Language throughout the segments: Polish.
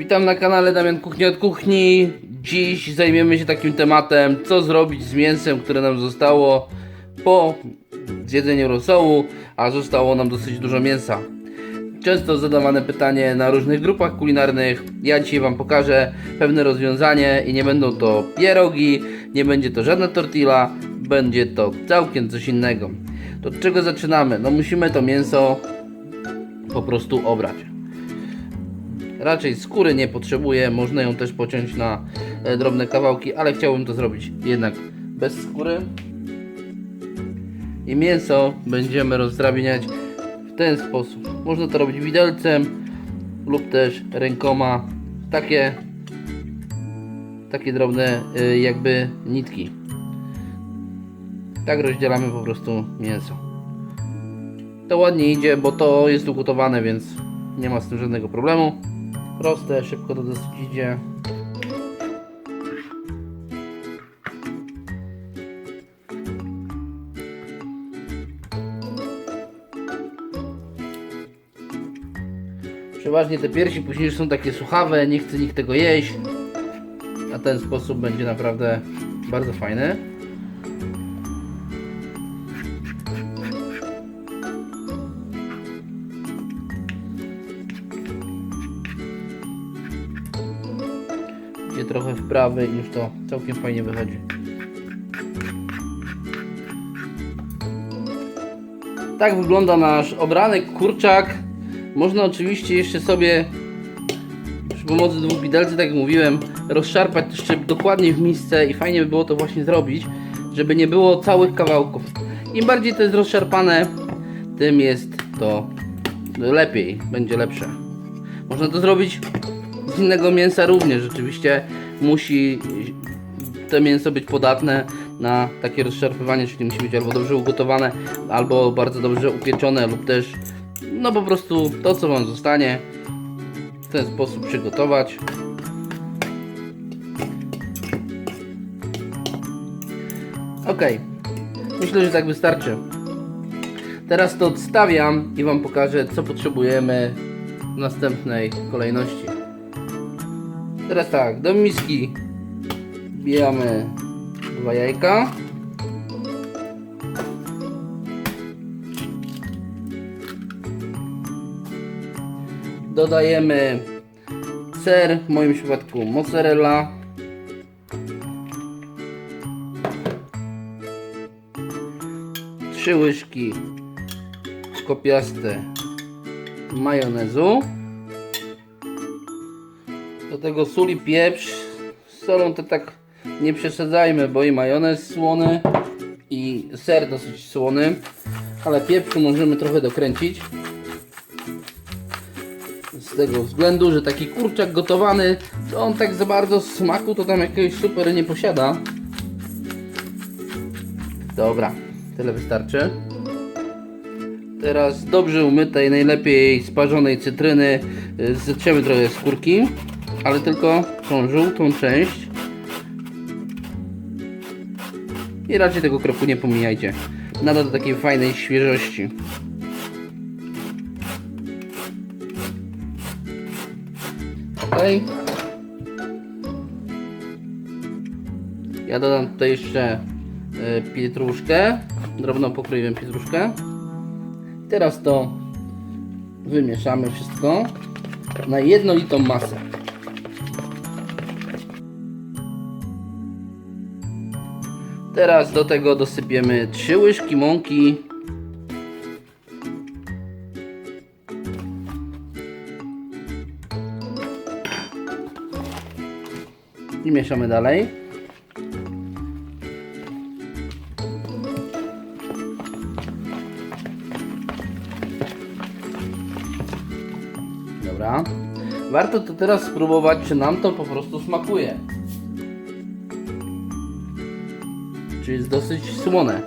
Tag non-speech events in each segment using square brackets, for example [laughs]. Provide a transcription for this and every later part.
Witam na kanale Damian Kuchnia od Kuchni. Dziś zajmiemy się takim tematem, co zrobić z mięsem, które nam zostało po zjedzeniu rosołu, a zostało nam dosyć dużo mięsa. Często zadawane pytanie na różnych grupach kulinarnych. Ja dzisiaj Wam pokażę pewne rozwiązanie i nie będą to pierogi, nie będzie to żadna tortilla, będzie to całkiem coś innego. To od czego zaczynamy? No musimy to mięso po prostu obrać. Raczej skóry nie potrzebuję, można ją też pociąć na e, drobne kawałki, ale chciałbym to zrobić jednak bez skóry. I mięso będziemy rozdrabniać w ten sposób. Można to robić widelcem lub też rękoma. Takie, takie drobne y, jakby nitki. Tak rozdzielamy po prostu mięso. To ładnie idzie, bo to jest ugotowane, więc nie ma z tym żadnego problemu. Proste, szybko to dosyć idzie. Przeważnie te piersi później są takie suchawe, nie chce nikt tego jeść. A ten sposób będzie naprawdę bardzo fajny. Trochę w prawy i już to całkiem fajnie wychodzi. Tak wygląda nasz obranek kurczak. Można oczywiście jeszcze sobie przy pomocy dwóch widelcy, tak jak mówiłem, rozszarpać jeszcze dokładnie w misce i fajnie by było to właśnie zrobić, żeby nie było całych kawałków. Im bardziej to jest rozszarpane, tym jest to lepiej, będzie lepsze. Można to zrobić innego mięsa również. Rzeczywiście musi to mięso być podatne na takie rozszarpywanie, czyli musi być albo dobrze ugotowane, albo bardzo dobrze upieczone, lub też no po prostu to co Wam zostanie w ten sposób przygotować. Ok, myślę, że tak wystarczy. Teraz to odstawiam i Wam pokażę co potrzebujemy w następnej kolejności. Teraz tak, do miski wbijamy dwa jajka. Dodajemy ser, w moim przypadku mozzarella. Trzy łyżki kopiaste majonezu. Do tego sól i pieprz. Z solą to tak nie przesadzajmy, bo i majonez słony i ser dosyć słony. Ale pieprzu możemy trochę dokręcić. Z tego względu, że taki kurczak gotowany, to on tak za bardzo smaku to tam jakiegoś super nie posiada. Dobra, tyle wystarczy. Teraz dobrze umytej, najlepiej sparzonej cytryny zetrzemy trochę skórki, ale tylko tą żółtą część. I raczej tego kropu nie pomijajcie. Nada do takiej fajnej świeżości. Ok. Ja dodam tutaj jeszcze y, pietruszkę. Drobno pokroiłem pietruszkę. Teraz to wymieszamy wszystko na jednolitą masę. Teraz do tego dosypiemy 3 łyżki mąki. I mieszamy dalej. Dobra. Warto to teraz spróbować, czy nam to po prostu smakuje. Czy jest dosyć słone.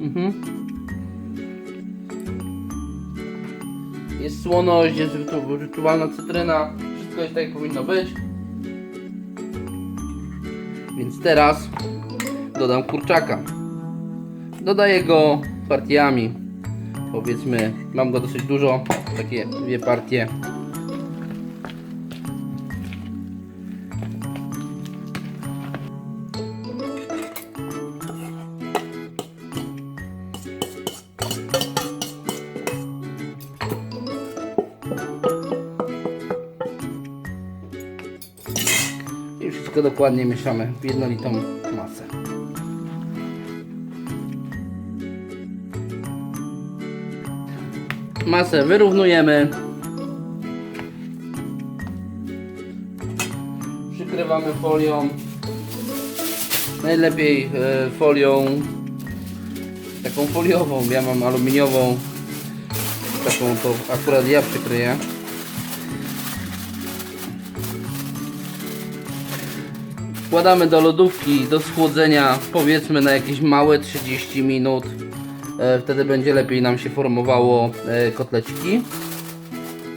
Mhm. Jest słoność, jest wyczuwalna cytryna. Wszystko jest tak jak powinno być. Więc teraz dodam kurczaka. Dodaję go partiami. Powiedzmy, mam go dosyć dużo, takie dwie partie. Wszystko dokładnie mieszamy w jednolitą masę. Masę wyrównujemy. Przykrywamy folią. Najlepiej e, folią taką foliową. Ja mam aluminiową. Taką to akurat ja przykryję. Wkładamy do lodówki do schłodzenia powiedzmy na jakieś małe 30 minut. E, wtedy będzie lepiej nam się formowało e, kotleciki.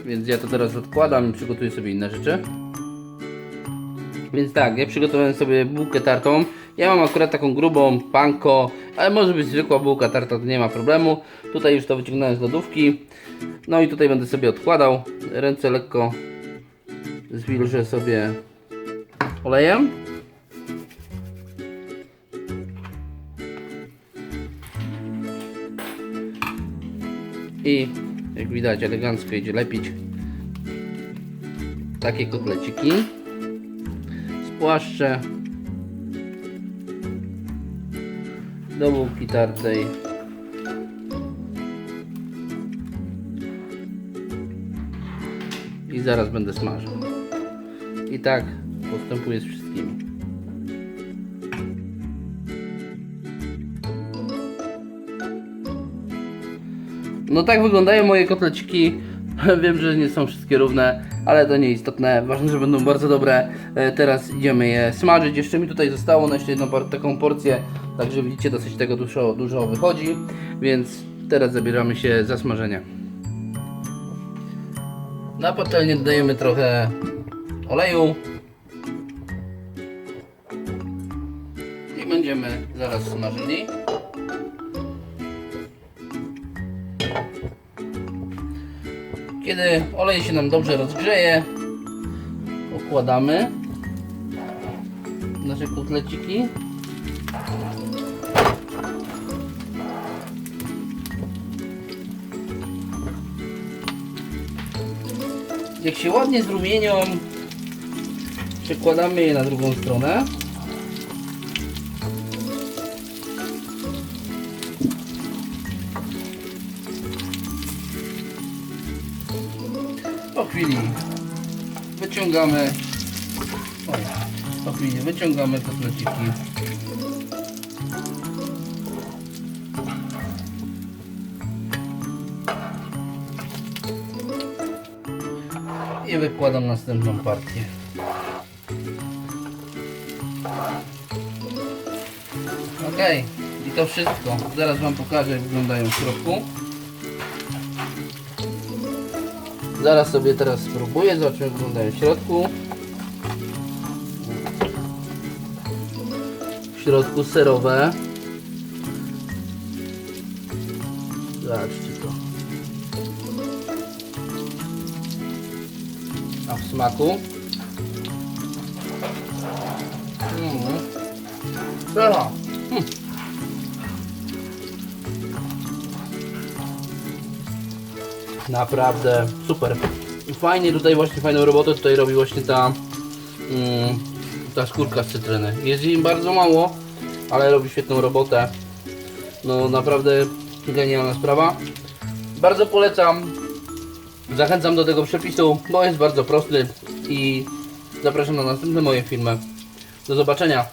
Więc ja to teraz odkładam i przygotuję sobie inne rzeczy. Więc tak, ja przygotowałem sobie bułkę tartą. Ja mam akurat taką grubą panko, ale może być zwykła bułka tarta, to nie ma problemu. Tutaj już to wyciągnąłem z lodówki. No i tutaj będę sobie odkładał. Ręce lekko zwilżę sobie olejem. I jak widać elegancko idzie lepić takie kotleciki. Spłaszczę do bułki tartej. I zaraz będę smażył. I tak postępuję z wszystkimi. No tak wyglądają moje kotleciki. [laughs] Wiem, że nie są wszystkie równe, ale to nieistotne. Ważne, że będą bardzo dobre. E, Teraz idziemy je smażyć. Jeszcze mi tutaj zostało na jeszcze jedną taką porcję, także widzicie, dosyć tego dużo, dużo wychodzi. Więc teraz zabieramy się za smażenie. Na patelnię dodajemy trochę oleju. I będziemy zaraz smażyli. Kiedy olej się nam dobrze rozgrzeje, okładamy nasze kotleciki. Jak się ładnie zrumienią, przekładamy je na drugą stronę. Chwili. Wyciągamy. Oj, po chwili wyciągamy kotleciki i wykładam następną partię. Ok i to wszystko. Zaraz wam pokażę jak wyglądają w środku Zaraz sobie teraz spróbuję, zobaczymy jak wyglądają w środku. W środku serowe. Zobaczcie to. A w smaku? Mm. Pycha. Mm. Naprawdę super. Fajnie tutaj właśnie fajną robotę tutaj robi właśnie ta mm, ta skórka z cytryny. Jest jej bardzo mało, ale robi świetną robotę. No naprawdę genialna sprawa. Bardzo polecam. Zachęcam do tego przepisu, bo jest bardzo prosty i zapraszam na następne moje filmy. Do zobaczenia.